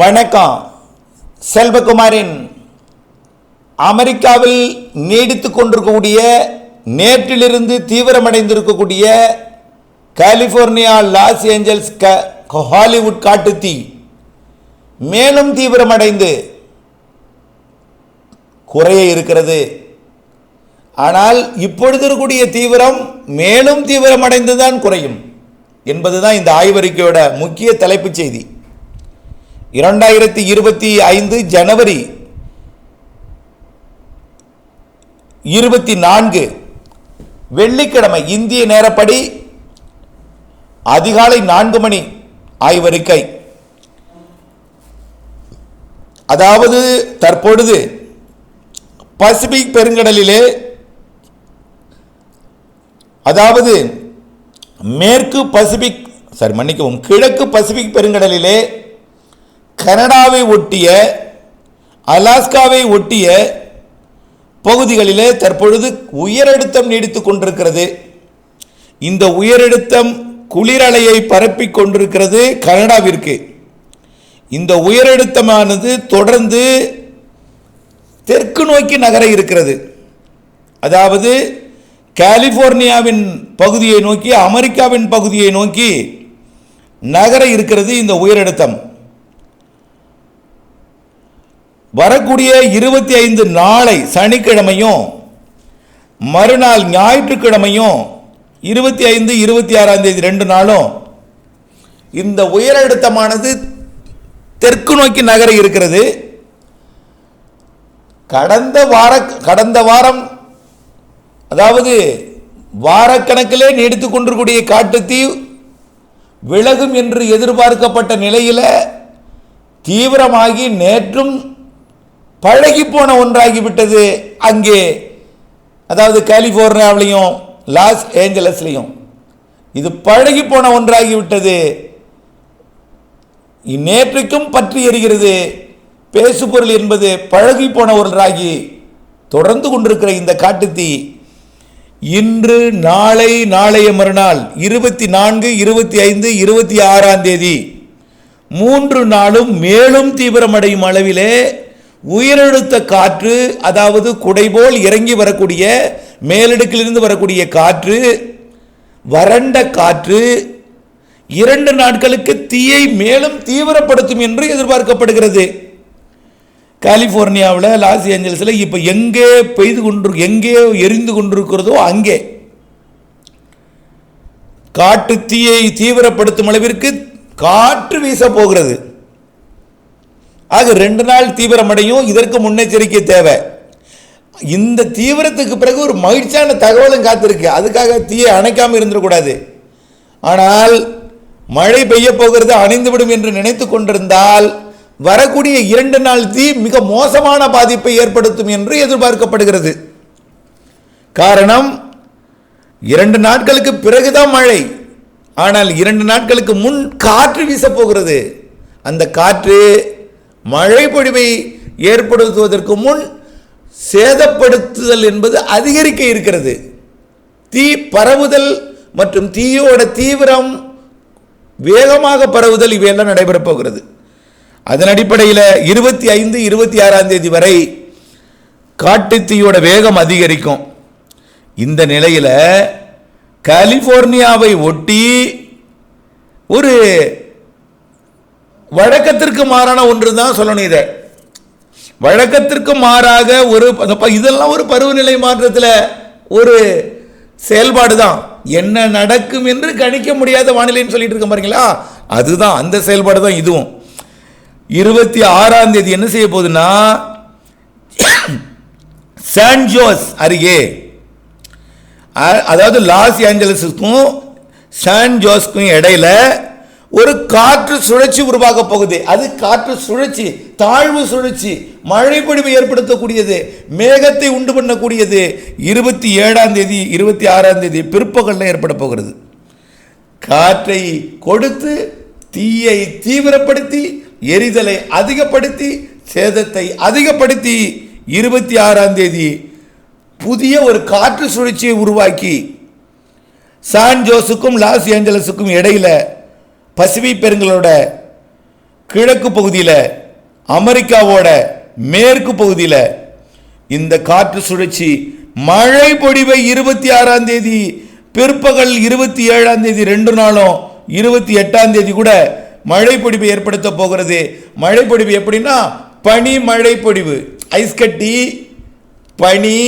வணக்கம். செல்வகுமாரின் அமெரிக்காவில் நீடித்து கொண்டிருக்கக்கூடிய நேற்றிலிருந்து தீவிரமடைந்திருக்கக்கூடிய கலிபோர்னியா லாஸ் ஏஞ்சல்ஸ் க ஹாலிவுட் காட்டுத்தீ மேலும் தீவிரமடைந்து குறைய இருக்கிறது. ஆனால் இப்பொழுது இருக்கக்கூடிய தீவிரம் மேலும் தீவிரமடைந்து தான் குறையும் என்பதுதான் இந்த ஆய்வறிக்கையோட முக்கிய தலைப்புச் செய்தி. இரண்டாயிரத்தி இருபத்தி ஐந்து ஜனவரி இருபத்தி நான்கு வெள்ளிக்கிழமை இந்திய நேரப்படி அதிகாலை நான்கு மணி ஆய்வறிக்கை. அதாவது தற்பொழுது பசிபிக் பெருங்கடலிலே அதாவது மேற்கு பசிபிக் சாரி மன்னிக்கவும் கிழக்கு பசிபிக் பெருங்கடலிலே கனடாவை ஒட்டிய அலாஸ்காவை ஒட்டிய பகுதிகளிலே தற்பொழுது உயரழுத்தம் நீடித்துக் கொண்டிருக்கிறது. இந்த உயரழுத்தம் குளிரலையை பரப்பிக் கொண்டிருக்கிறது கனடாவிற்கு. இந்த உயரழுத்தமானது தொடர்ந்து தெற்கு நோக்கி நகர இருக்கிறது. அதாவது கலிபோர்னியாவின் பகுதியை நோக்கி அமெரிக்காவின் பகுதியை நோக்கி நகர இருக்கிறது இந்த உயரழுத்தம். வரக்கூடிய இருபத்தி ஐந்து நாளை சனிக்கிழமையும் மறுநாள் ஞாயிற்றுக்கிழமையும் இருபத்தி ஐந்து இருபத்தி ஆறாம் தேதி ரெண்டு நாளும் இந்த உயரழுத்தமானது தெற்கு நோக்கி நகர இருக்கிறது. கடந்த வார கடந்த வாரம் அதாவது வாரக்கணக்கிலே நீடித்துக் கொண்டிருக்கூடிய காட்டுத்தீ விலகும் என்று எதிர்பார்க்கப்பட்ட நிலையில் தீவிரமாகி நேற்றும் பழகி போன ஒன்றாகிவிட்டது அங்கே. அதாவது கலிபோர்னியாவிலையும் லாஸ் ஏஞ்சலஸ்லையும். இது பழகி போன ஒன்றாகிவிட்டது. நேற்றுக்கும் பற்றி எறிகிறது பேசுபொருள் என்பது பழகி போன ஒன்றாகி தொடர்ந்து கொண்டிருக்கிற இந்த காட்டுத்தீ. இன்று நாளை நாளைய மறுநாள் இருபத்தி நான்கு இருபத்தி ஐந்து இருபத்தி ஆறாம் தேதி. மூன்று நாளும் மேலும் தீவிரமடையும் அளவிலே உயரழுத்த காற்று அதாவது குடைபோல் இறங்கி வரக்கூடிய மேலடுக்கிலிருந்து வரக்கூடிய காற்று வறண்ட காற்று இரண்டு நாட்களுக்கு தீயை மேலும் தீவிரப்படுத்தும் என்று எதிர்பார்க்கப்படுகிறது. கலிஃபோர்னியாவில் லாஸ் ஏஞ்சல்ஸில் இப்போ எங்கே பெய்து கொண்டு எங்கே எரிந்து கொண்டிருக்கிறதோ அங்கே. காட்டு தீயை தீவிரப்படுத்தும் அளவிற்கு காற்று வீச போகிறது. ஆக ரெண்டு நாள் தீவிரமடையும் இதற்கு முன்னெச்சரிக்கை தேவை. இந்த தீவிரத்துக்கு பிறகு ஒரு மகிழ்ச்சியான தகவலும் காத்திருக்கு. அதுக்காக தீயை அணைக்காமல் இருந்துடக்கூடாது ஆனால் மழை பெய்ய போகிறது அணைந்துவிடும் என்று நினைத்து கொண்டிருந்தால் வரக்கூடிய இரண்டு நாள் தீ மிக மோசமான பாதிப்பை ஏற்படுத்தும் என்று எதிர்பார்க்கப்படுகிறது. காரணம் இரண்டு நாட்களுக்கு பிறகுதான் மழை. ஆனால் இரண்டு நாட்களுக்கு முன் காற்று வீசப் போகிறது. அந்த காற்று மழை பொழிவை ஏற்படுத்துவதற்கு முன் சேதப்படுத்துதல் என்பது அதிகரிக்க இருக்கிறது. தீ பரவுதல் மற்றும் தீயோட தீவிரம் வேகமாக பரவுதல் இவையெல்லாம் நடைபெறப் போகிறது. அதன் அடிப்படையில் இருபத்தி ஐந்து இருபத்தி ஆறாம் தேதி வரை காட்டுத்தீயோட வேகம் அதிகரிக்கும். இந்த நிலையில் கலிபோர்னியாவை ஒட்டி ஒரு வழக்கத்திற்கு மாறான ஒன்று தான் சொல்லணும் இதை. வழக்கத்திற்கு மாறாக ஒரு இதெல்லாம் ஒரு பருவநிலை மாற்றத்தில் ஒரு செயல்பாடு தான் என்ன நடக்கும் என்று கணிக்க முடியாத வானிலைன்னு சொல்லிட்டு இருக்க பாருங்களா? அதுதான் அந்த செயல்பாடு தான் இதுவும். இருபத்தி ஆறாம் தேதி என்ன செய்ய போகுதுன்னா சான் ஜோஸ் அருகே அதாவது லாஸ் ஏஞ்சலஸுக்கும் சான் ஜோஸ்க்கும் இடையில ஒரு காற்று சுழற்சி உருவாக போகுது. அது காற்று சுழற்சி தாழ்வு சுழற்சி மழைப்பொழிவு ஏற்படுத்தக்கூடியது மேகத்தை உண்டு பண்ணக்கூடியது. இருபத்தி ஏழாம் தேதி இருபத்தி ஆறாம் தேதி பிற்பகலில் ஏற்பட போகிறது. காற்றை கொடுத்து தீயை தீவிரப்படுத்தி எரிதலை அதிகப்படுத்தி சேதத்தை அதிகப்படுத்தி இருபத்தி ஆறாம் தேதி புதிய ஒரு காற்று சுழற்சியை உருவாக்கி சான் ஜோஸுக்கும் லாஸ் ஏஞ்சலஸுக்கும் இடையில பசிபிக் பெருங்கலோட கிழக்கு பகுதியில் அமெரிக்காவோட மேற்கு பகுதியில் இந்த காற்று சுழற்சி மழை பொழிவை இருபத்தி ஆறாம் தேதி பிற்பகல் இருபத்தி ஏழாம் தேதி ரெண்டு நாளும் இருபத்தி எட்டாம் தேதி கூட மழை பொழிவை ஏற்படுத்த போகிறது. மழை பொழிவு எப்படின்னா பனி மழை பொழிவு ஐஸ் கட்டி பனி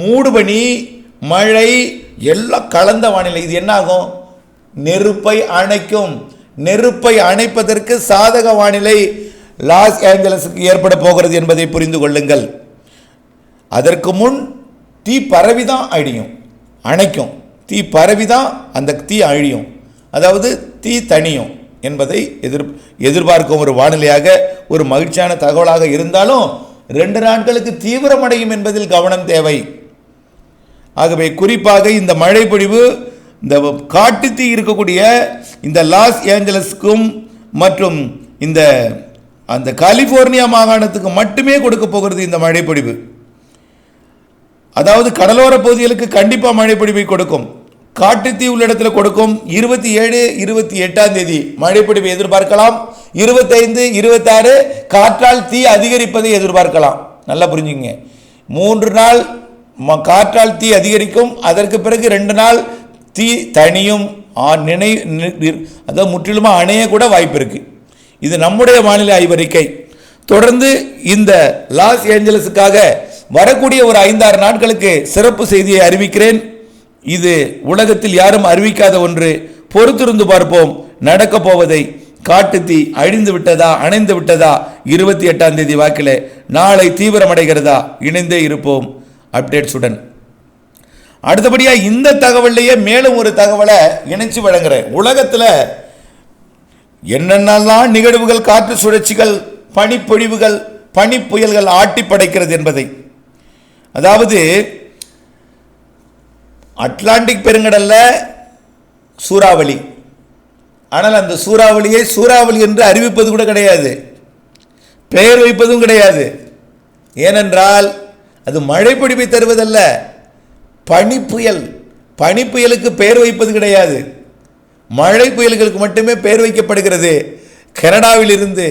மூடுபனி மழை எல்லாம் கலந்த வானிலை. இது என்ன ஆகும்? நெருப்பை அணைக்கும் நெருப்பை அணைப்பதற்கு சாதக வானிலை லாஸ் ஏஞ்சலஸுக்கு ஏற்பட போகிறது என்பதை புரிந்து கொள்ளுங்கள். அதற்கு முன் தீ பரவி தான் அழியும் அணைக்கும். தீ பரவி தான் அந்த தீ அழியும். அதாவது தீ தணியும் என்பதை எதிர் எதிர்பார்க்கும் ஒரு வானிலையாக ஒரு மகிழ்ச்சியான தகவலாக இருந்தாலும் ரெண்டு நாட்களுக்கு தீவிரமடையும் என்பதில் கவனம் தேவை. ஆகவே குறிப்பாக இந்த மழை பொழிவு இந்த காட்டுத்தீ இருக்கக்கூடிய இந்த லாஸ் ஏஞ்சலஸ்க்கும் மற்றும் இந்த அந்த கலிபோர்னியா மாகாணத்துக்கு மட்டுமே கொடுக்க போகிறது இந்த மழைப்பொழிவு. அதாவது கடலோர பகுதிகளுக்கு கண்டிப்பாக மழைப்பொழிவை கொடுக்கும். காட்டுத்தீ உள்ள இடத்துல கொடுக்கும் இருபத்தி ஏழு இருபத்தி எட்டாம் தேதி மழைப்பொழிவை எதிர்பார்க்கலாம். இருபத்தைந்து இருபத்தாறு காற்றால் தீ அதிகரிப்பதை எதிர்பார்க்கலாம். நல்லா புரிஞ்சுங்க மூன்று நாள் ம- காற்றால் தீ அதிகரிக்கும். அதற்கு பிறகு ரெண்டு நாள் தீ தனியும் ஆ- நினை நி- அதாவது முற்றிலுமாக அணைய கூட வாய்ப்பு இருக்குது இது நம்முடைய மாநில ஆய்வறிக்கை. தொடர்ந்து இந்த லாஸ் ஏஞ்சலஸுக்காக வரக்கூடிய ஒரு ஐந்தாறு நாட்களுக்கு சிறப்பு செய்தியை அறிவிக்கிறேன். இது உலகத்தில் யாரும் அறிவிக்காத ஒன்று. பொறுத்திருந்து பார்ப்போம். நடக்கப் போவதை காட்டு தீ அழிந்து விட்டதா அணைந்து விட்டதா? இருபத்தி எட்டாம் தேதி வாக்கில் நாளை தீவிரமடைகிறதா? இணைந்தே இருப்போம். அப்டேட்ஸுடன். அடுத்தபடியாக இந்த தகவல்லையே மேலும் ஒரு தகவலை இணைச்சு வழங்குறேன். உலகத்தில் என்னென்னலாம் நிகழ்வுகள் காற்று சுழற்சிகள் பனிப்பொழிவுகள் பனிப்புயல்கள் ஆட்டி படைக்கிறது என்பதை. அதாவது அட்லாண்டிக் பெருங்கடலில் சூறாவளி. ஆனால் அந்த சூறாவளியை சூறாவளி என்று அறிவிப்பது கூட கிடையாது. பெயர் வைப்பதும் கிடையாது. ஏனென்றால் அது மழை பனி புயல். பனி புயலுக்கு பெயர் வைப்பது கிடையாது. மழை புயல்களுக்கு மட்டுமே பெயர் வைக்கப்படுகிறது. கனடாவிலிருந்து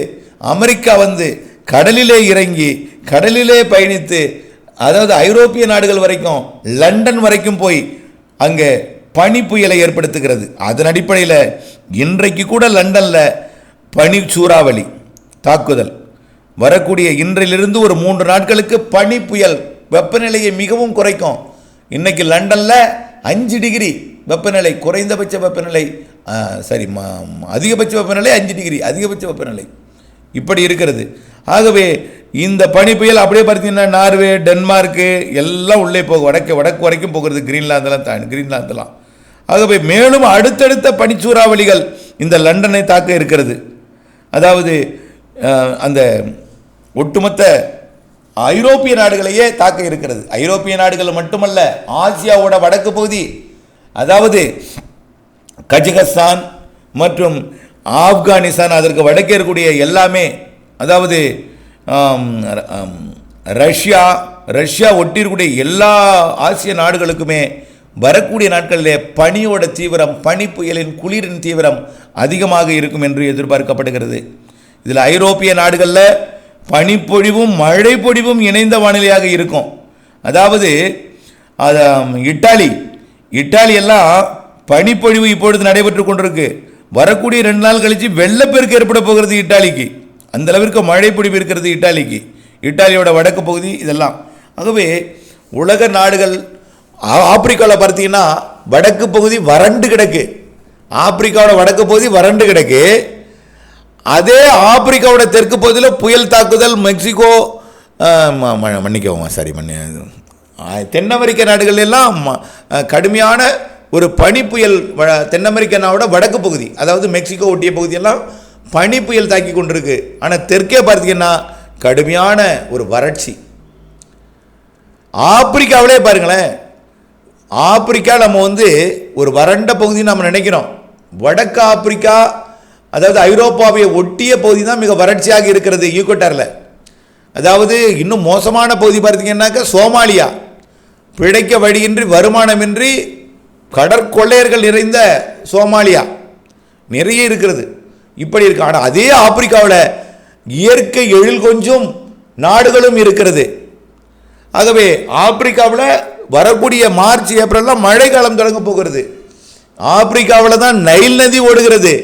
அமெரிக்கா வந்து கடலிலே இறங்கி கடலிலே பயணித்து அதாவது ஐரோப்பிய நாடுகள் வரைக்கும் லண்டன் வரைக்கும் போய் அங்கே பனி புயலை ஏற்படுத்துகிறது. அதன் அடிப்படையில் இன்றைக்கு கூட லண்டனில் பனி சூறாவளி தாக்குதல். வரக்கூடிய இன்றிலிருந்து ஒரு மூன்று நாட்களுக்கு பனி புயல் வெப்பநிலையை மிகவும் குறைக்கும். இன்னைக்கு லண்டனில் அஞ்சு டிகிரி வெப்பநிலை குறைந்தபட்ச வெப்பநிலை சரி அதிகபட்ச வெப்பநிலை அஞ்சு டிகிரி அதிகபட்ச வெப்பநிலை. இப்படி இருக்கிறது. ஆகவே இந்த பனி புயல் அப்படியே பார்த்தீங்கன்னா நார்வே டென்மார்க்கு எல்லாம் உள்ளே போகும். வடக்கு வடக்கு வரைக்கும் போகிறது கிரீன்லாந்தெல்லாம் தான் கிரீன்லாந்தெல்லாம் ஆகவே மேலும் அடுத்தடுத்த பனிச்சூறாவளிகள் இந்த லண்டனை தாக்க இருக்கிறது. அதாவது அந்த ஒட்டுமொத்த ஐரோப்பிய நாடுகளையே தாக்க இருக்கிறது. ஐரோப்பிய நாடுகள் மட்டுமல்ல ஆசியாவோட வடக்கு பகுதி அதாவது கஜகஸ்தான் மற்றும் ஆப்கானிஸ்தான் அதற்கு வடக்கே இருக்கக்கூடிய எல்லாமே அதாவது ரஷ்யா ரஷ்யா ஒட்டியிருக்கக்கூடிய எல்லா ஆசிய நாடுகளுக்குமே வரக்கூடிய நாட்களிலே பனியோட தீவிரம் பனி புயலின் குளிரின் தீவிரம் அதிகமாக இருக்கும் என்று எதிர்பார்க்கப்படுகிறது. இதில் ஐரோப்பிய நாடுகளில் பனிப்பொழிவும் மழை பொழிவும் இணைந்த வானிலையாக இருக்கும். அதாவது அது இட்டாலி. இட்டாலி எல்லாம் பனிப்பொழிவு இப்பொழுது நடைபெற்று கொண்டிருக்கு. வரக்கூடிய ரெண்டு நாள் கழித்து வெள்ளப்பெருக்கு ஏற்பட போகிறது இட்டாலிக்கு. அந்த அளவிற்கு மழை பொழிவு இருக்கிறது இட்டாலிக்கு. இட்டாலியோட வடக்கு பகுதி இதெல்லாம். ஆகவே உலக நாடுகள் ஆப்பிரிக்காவில் பார்த்தீங்கன்னா வடக்கு பகுதி வறண்டு கிடக்கு. ஆப்பிரிக்காவோட வடக்கு பகுதி வறண்டு கிடக்கு. அதே ஆப்பிரிக்காவோட தெற்கு பகுதியில் புயல் தாக்குதல் மெக்சிகோ ஆஹ், ம- மன்னிக்கவும் சாரி மன்னி. தென் அமெரிக்க நாடுகளெல்லாம் ம- கடுமையான ஒரு பனி புயல் வ- தென் அமெரிக்காவோட வடக்கு பகுதி அதாவது மெக்சிகோ ஒட்டிய பகுதியெல்லாம் பனி புயல் தாக்கி கொண்டிருக்கு. ஆனால் தெற்கே பார்த்தீங்கன்னா கடுமையான ஒரு வறட்சி. ஆப்பிரிக்காவிலே பாருங்களேன் ஆப்பிரிக்கா நம்ம வந்து ஒரு வறண்ட பகுதி நம்ம நினைக்கிறோம். வடக்கு ஆப்பிரிக்கா அதாவது ஐரோப்பாவை ஒட்டிய பகுதி தான் மிக வறட்சியாக இருக்கிறது ஈக்குவட்டரில் அதாவது இன்னும் மோசமான பகுதி பார்த்தீங்கன்னாக்கா சோமாலியா. பிழைக்க வழியின்றி வருமானமின்றி கடற்கொள்ளையர்கள் நிறைந்த சோமாலியா. நிறைய இருக்கிறது. இப்படி இருக்கு. ஆனால் அதே ஆப்பிரிக்காவில் இயற்கை எழில் கொஞ்சம் நாடுகளும் இருக்கிறது. ஆகவே ஆப்பிரிக்காவில் வரக்கூடிய மார்ச் ஏப்ரல்லாம் மழைக்காலம் தொடங்க போகிறது. ஆப்பிரிக்காவில் தான் நைல் நதி ஓடுகிறது.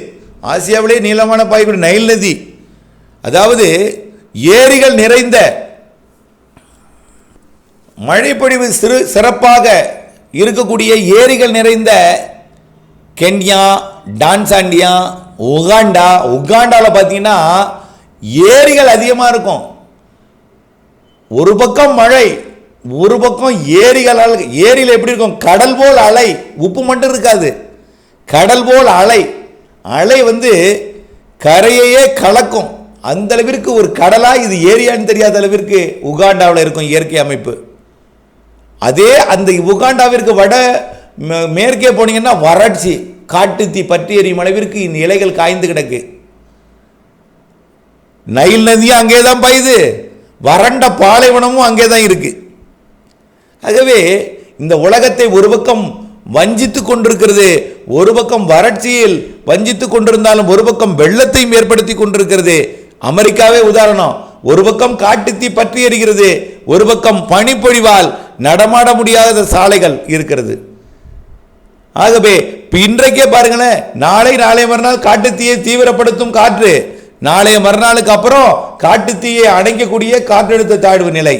ஆசியாவிலே நீளமான பாய்குடி நைல் நதி. அதாவது ஏரிகள் நிறைந்த மழைப்பொழிவு சிறு சிறப்பாக இருக்கக்கூடிய ஏரிகள் நிறைந்த கென்யா டான்சாண்டியா உகாண்டா. உகாண்டாவில் பார்த்தீங்கன்னா ஏரிகள் அதிகமாக இருக்கும். ஒரு பக்கம் மழை ஒரு பக்கம் ஏரிகளால் ஏரியில் எப்படி இருக்கும்? கடல் போல் அலை. உப்பு மட்டும் இருக்காது. கடல் போல் அலை. அலை வந்து கரையையே கலக்கும். அந்த அளவிற்கு ஒரு கடலாக இது ஏரியான்னு தெரியாத அளவிற்கு உகாண்டாவில் இருக்கும் இயற்கை அமைப்பு. அதே அந்த உகாண்டாவிற்கு வட மே- மேற்கே போனீங்கன்னா வறட்சி காட்டுத்தீ பற்றி எறியும் அளவிற்கு இந்த இலைகள் காய்ந்து கிடக்கு. நைல் நதியும் அங்கே தான் பாயுது. வறண்ட பாலைவனமும் அங்கே தான் இருக்கு. ஆகவே இந்த உலகத்தை ஒரு பக்கம் வஞ்சித்து கொண்டிருக்கிறது ஒரு பக்கம் வறட்சியில் வஞ்சித்து கொண்டிருந்தாலும் ஒரு பக்கம் வெள்ளத்தையும் ஏற்படுத்தி கொண்டிருக்கிறது. அமெரிக்காவே உதாரணம். ஒரு பக்கம் காட்டுத்தீ பற்றி எறிகிறது ஒரு பக்கம் பனிப்பொழிவால் நடமாட முடியாத சாலைகள் இருக்கிறது. ஆகவே இன்றைக்கே பாருங்களேன் நாளை நாளை மறுநாள் காட்டுத்தீயை தீவிரப்படுத்தும் காற்று. நாளைய மறுநாளுக்கு அப்புறம் காட்டுத்தீயை அடைக்கக்கூடிய காற்றழுத்த தாழ்வு நிலை.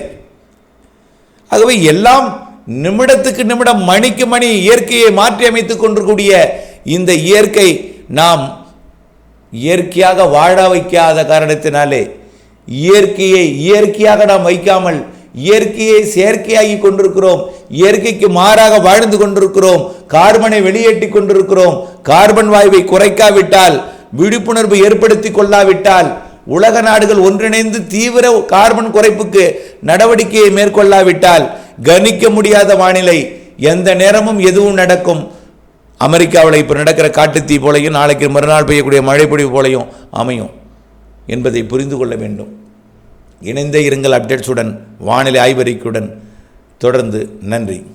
ஆகவே எல்லாம் நிமிடத்துக்கு நிமிடம் மணிக்கு மணி இயற்கையை மாற்றி அமைத்துக் கொண்டிருக்கூடிய இந்த இயற்கை நாம் இயற்கையாக வாழ வைக்காத காரணத்தினாலே இயற்கையை இயற்கையாக நாம் வைக்காமல் இயற்கையை செயற்கையாகி கொண்டிருக்கிறோம் இயற்கைக்கு மாறாக வாழ்ந்து கொண்டிருக்கிறோம் கார்பனை வெளியேற்றி கொண்டிருக்கிறோம் கார்பன் வாயுவை குறைக்காவிட்டால் விழிப்புணர்வு ஏற்படுத்தி கொள்ளாவிட்டால் உலக நாடுகள் ஒன்றிணைந்து தீவிர கார்பன் குறைப்புக்கு நடவடிக்கையை மேற்கொள்ளாவிட்டால் கணிக்க முடியாத வானிலை. எந்த நேரமும் எதுவும் நடக்கும். அமெரிக்காவில் இப்போ நடக்கிற காட்டுத்தீ போலையும் நாளைக்கு மறுநாள் பெய்யக்கூடிய மழைப்பொழிவு போலையும் அமையும் என்பதை புரிந்து கொள்ள வேண்டும். இணைந்தே இருங்கள் அப்டேட்ஸுடன் வானிலை ஆய்வறிக்கையுடன். தொடர்ந்து நன்றி.